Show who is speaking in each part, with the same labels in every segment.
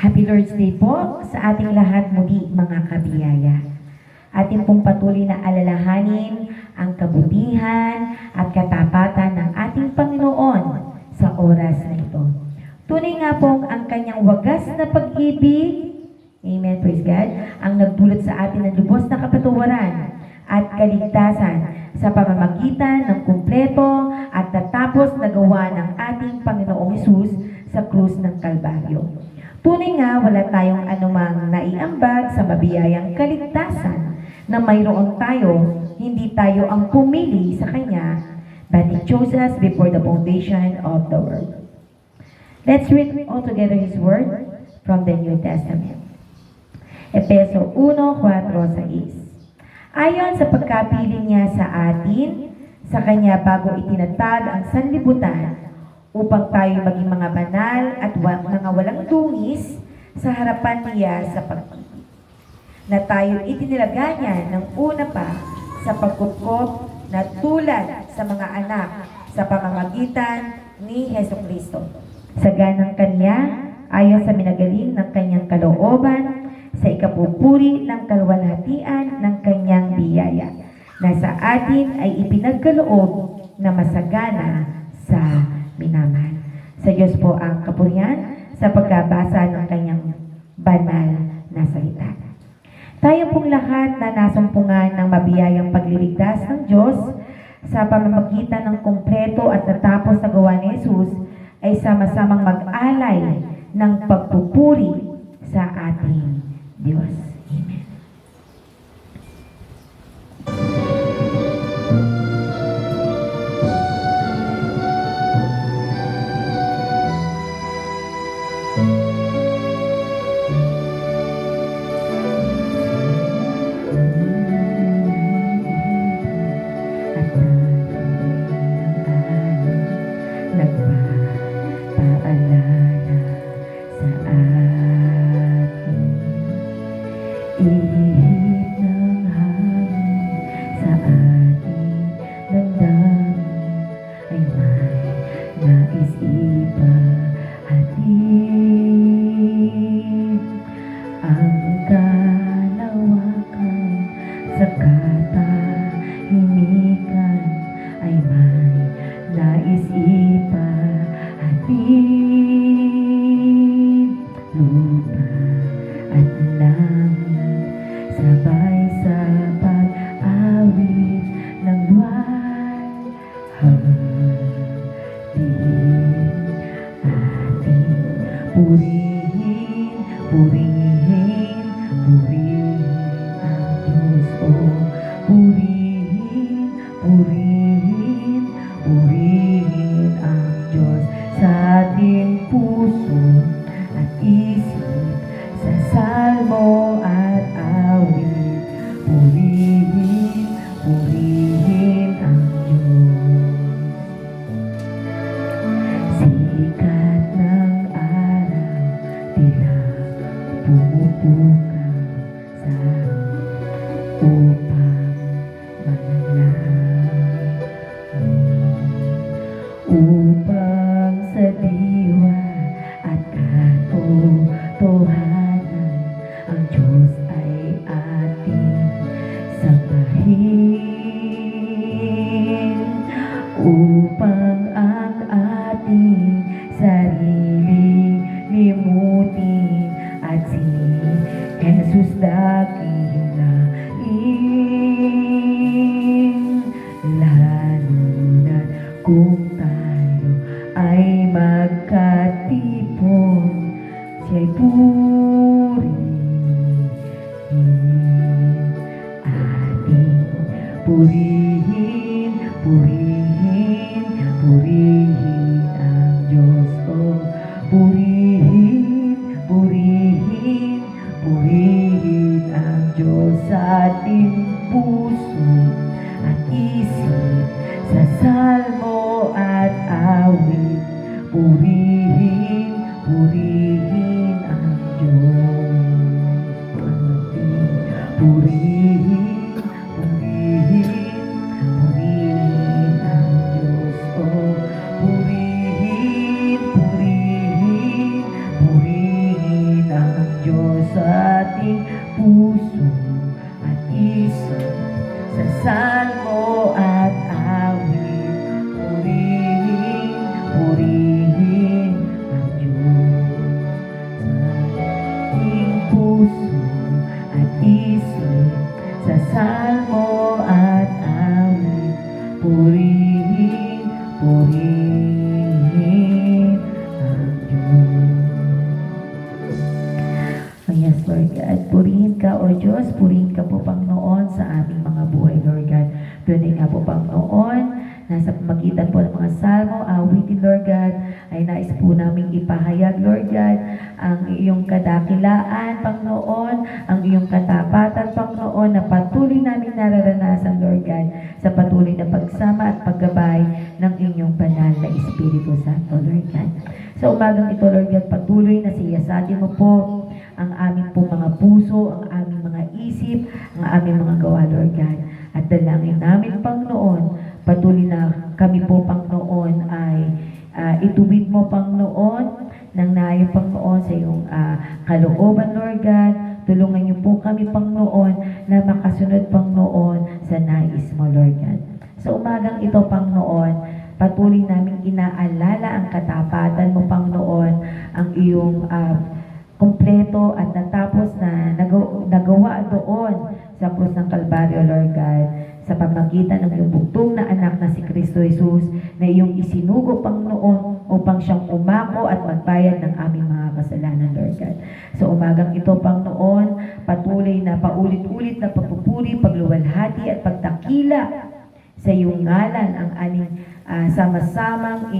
Speaker 1: Happy Lord's Day po sa ating lahat muli mga kabiyaya. Ating pong patuloy na alalahanin ang kabutihan at katapatan ng ating Panginoon sa oras na ito. Tunay nga pong ang kanyang wagas na pag-ibig, Amen, praise God, ang nagdulot sa atin ng lubos na kapatawaran at kaligtasan sa pamamagitan ng kumpleto at natapos na gawa ng ating Panginoong Isus sa krus ng Kalbaryo. Tunay nga wala tayong anumang naiambag sa mabiyayang kaligtasan na mayroon tayo, hindi tayo ang pumili sa Kanya, but He chose us before the foundation of the world. Let's read all together His word from the New Testament. Epeso 1.4.6 Ayon sa pagkapiling niya sa atin, sa Kanya bago itinatag ang sanlibutan, upang tayo maging mga banal at mga walang dungis sa harapan niya sa pag na tayo itinilaga niya ng una pa sa pagkutkop na tulad sa mga anak sa pamamagitan ni Heso Kristo. Sa ganang Kanya, ayon sa minagaling ng Kanyang kalooban, sa ikapupuri ng kalwalhatian ng Kanyang biyaya, na sa atin ay ipinagkaloob na masagana sa minamahal. Sa Diyos po ang kapurihan sa pagkabasa ng Kanyang banal na salita. Tayo pong lahat na nasumpungan ng mabiyayang pagliligtas ng Diyos sa pamamagitan ng kumpleto at natapos na gawa ni Jesus ay sama-samang mag-alay ng pagpupuri sa ating Diyos. Amen. Kung tayo ay magkatipon siya'y purihin ating purihin, purihin, purihin ang Diyos. Oh, purihin, purihin, purihin ang Diyos sa ating puso at isip sa salmo Lord God, ay nais po namin ipahayag, Lord God, ang iyong kadakilaan, Panginoon, ang iyong katapatan, Panginoon, na patuloy namin nararanasan, Lord God, sa patuloy na pagsama at paggabay ng inyong banal na Espiritu Santo, Lord God. Sa umagang ito, Lord God, patuloy na siyasatin mo po ang aming po mga puso, ang aming mga isip, ang aming mga gawa, Lord God. At dalangin namin, Panginoon, patuloy na kami po, Panginoon, ay ah, ituwid mo, Panginoon, ng nayo, Panginoon, sa iyong ah, kalooban, Lord God. Tulungan niyo po kami, Panginoon, na makasunod, Panginoon, sa nais mo, Lord God. Sa umagang ito, Panginoon, patuloy namin inaalala ang katapatan mo, Panginoon, ang iyong ah, kumpleto at natapos na nagawa doon sa krus ng Kalbaryo, Lord God, sa pamagitan ng iyong bugtong na anak na si Kristo Jesus na iyong isinugo, Panginoon, upang siyang umako at magbayad ng aming mga kasalanan, Lord God. Sa umagang ito, Panginoon, patuloy na paulit-ulit na pagpupuri, pagluwalhati at pagtakila sa iyong ngalan ang aming ah, sama-samang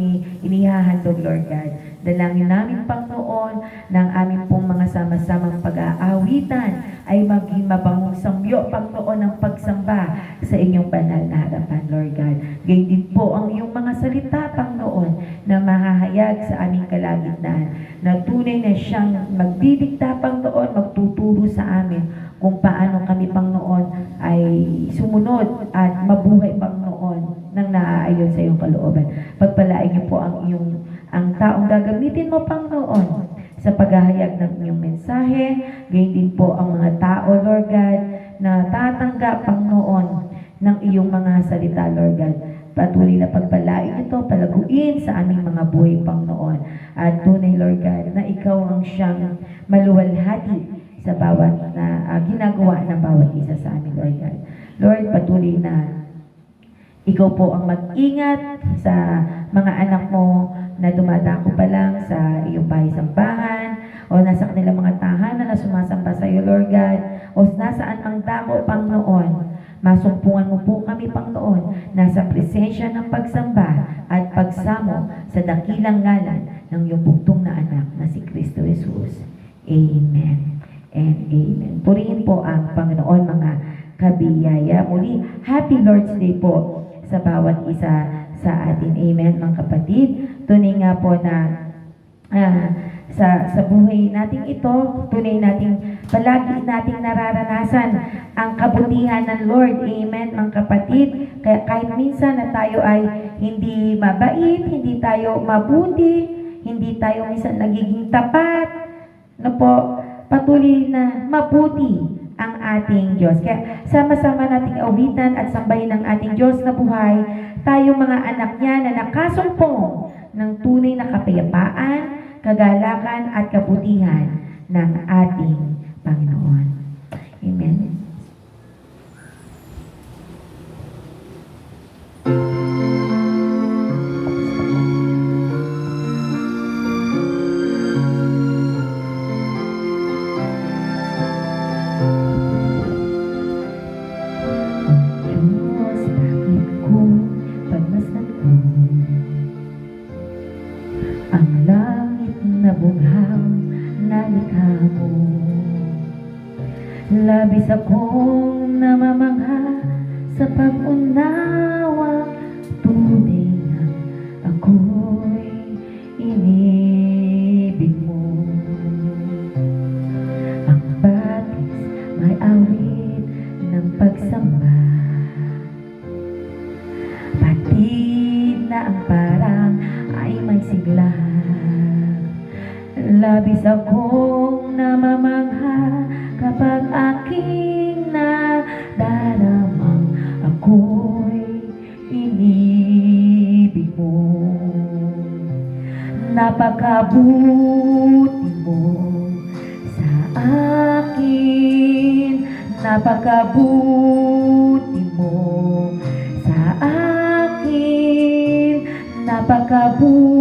Speaker 1: inihahandog, Lord God. Dalangin namin, Panginoon, ng aming pong mga sama-samang pag-aawitan ay maging mabangong samyo, Panginoon, ng pagsamba sa inyong banal na harapan, Lord God. Gayun din po ang iyong mga salita, Panginoon, na mahahayag sa aming kalagitnaan, na tunay na siyang magdidikta, Panginoon, magtuturo sa amin kung paano kami, Panginoon, ay sumunod at mabuhay, Panginoon, nang naaayon sa iyong kalooban. Pagpalain niyo po ang iyong ang taong gagamitin mo, Panginoon, sa paghahayag ng inyong mensahe, gayon din po ang mga tao, Lord God, na tatanggap, Panginoon, ng iyong mga salita, Lord God. Patuloy na pagpalain ito, palaguin sa aming mga buhay, Panginoon. At tunay, Lord God, na ikaw ang siyang maluwalhati sa bawat na ah, ginagawa ng bawat isa sa amin, Lord God. Lord, patuloy na ikaw po ang mag-ingat sa mga anak mo na dumadako pa lang sa iyong bahay sambahan o nasa kanilang mga tahanan na sumasamba sa iyo, Lord God, o nasaan ang dako, Panginoon. Masumpungan mo po kami, Panginoon, nasa presensya ng pagsamba at pagsamo sa dakilang ngalan ng iyong bugtong na anak na si Kristo Jesus. Amen and amen. Purihin po ang Panginoon mga kabiyaya. Muli, Happy Lord's Day po sa bawat isa sa atin. Amen, mga kapatid. Tunay nga po na ah, sa sa buhay nating ito, tunay nating palagi nating nararanasan ang kabutihan ng Lord. Amen, mga kapatid. Kaya kahit minsan na tayo ay hindi mabait, hindi tayo mabuti, hindi tayo minsan nagiging tapat, no po, patuloy na mabuti ang ating Diyos. Kaya sama-sama nating awitan at sambahin ang ating Diyos na buhay, tayo mga anak niya na nakasumpong ng tunay na kapayapaan, kagalakan at kabutihan ng ating Panginoon. Labis akong namamangha sa pag-unawa. Tunay na ako'y inibig mo. Ang batis may awit ng pagsamba. Pati na ang parang ay may sigla Labis akong namamangha kapag aking nadaramang ako'y inibig mo. Napakabuti mo sa akin. Napakabuti mo sa akin. Napakabuti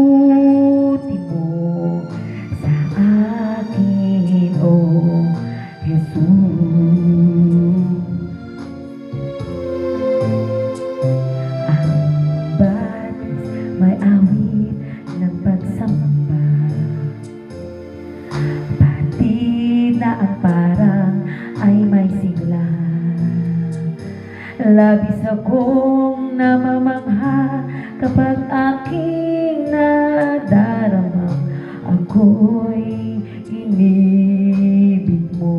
Speaker 1: ako'y inibig mo.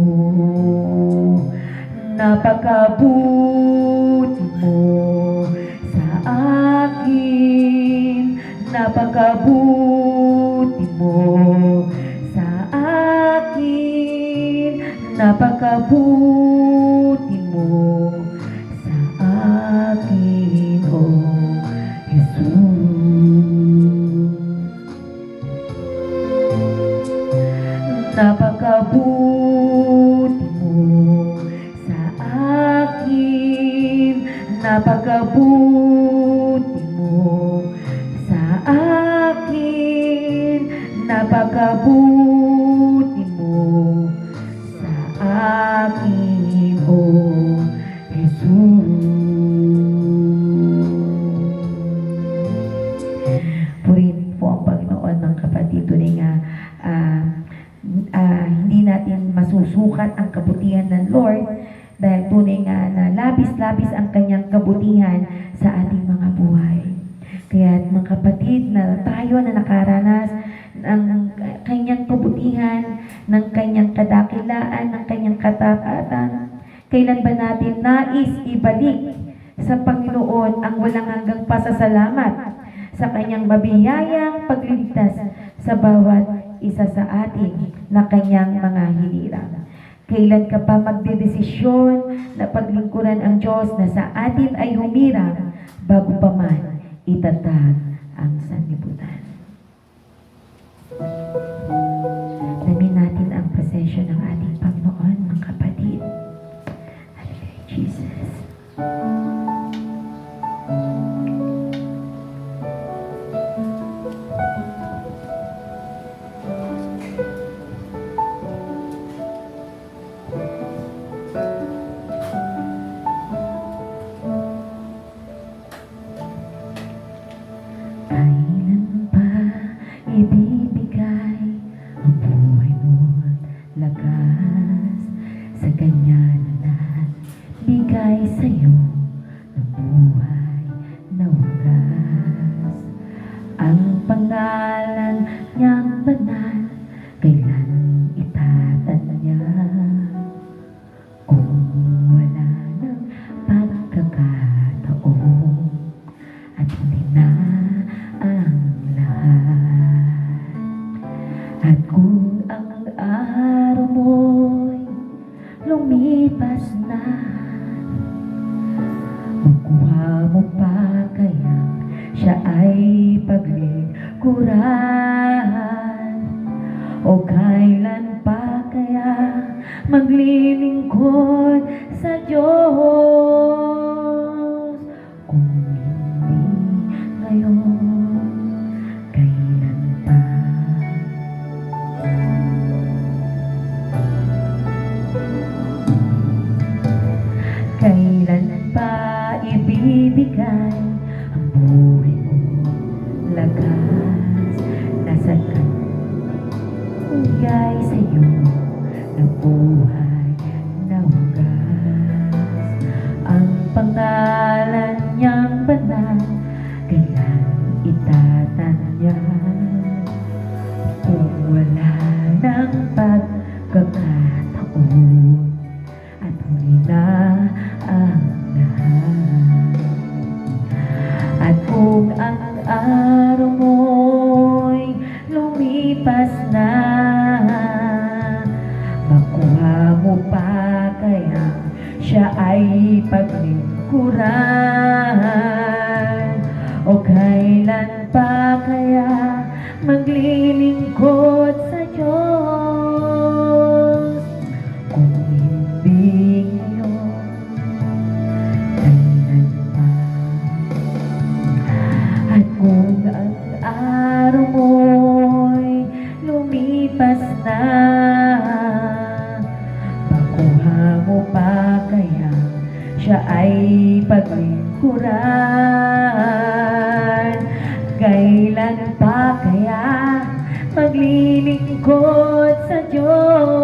Speaker 1: Napakabuti mo sa akin, napakabuti mo sa akin, napakabuti masusukat ang kabutihan ng Lord dahil tunay nga na labis-labis ang kanyang kabutihan sa ating mga buhay. Kaya mga kapatid na tayo na nakaranas ng kanyang kabutihan, ng kanyang kadakilaan, ng kanyang katapatan, kailan ba natin nais ibalik sa Panginoon ang walang hanggang pasasalamat sa kanyang mabiyayang pagliligtas sa bawat isa sa atin na kanyang mga hinirang. Kailan ka pa magdedesisyon na paglingkuran ang Diyos na sa atin ay humirang bago pa man itatag ang sanlibutan. Namin natin ang pasensya ng ating Panginoon, mga kapatid. Hallelujah, Jesus. Maglilingkod sa Diyos? Paglingkuran? Paglingkuran? Kailan pa kaya maglilingkod sa Diyos?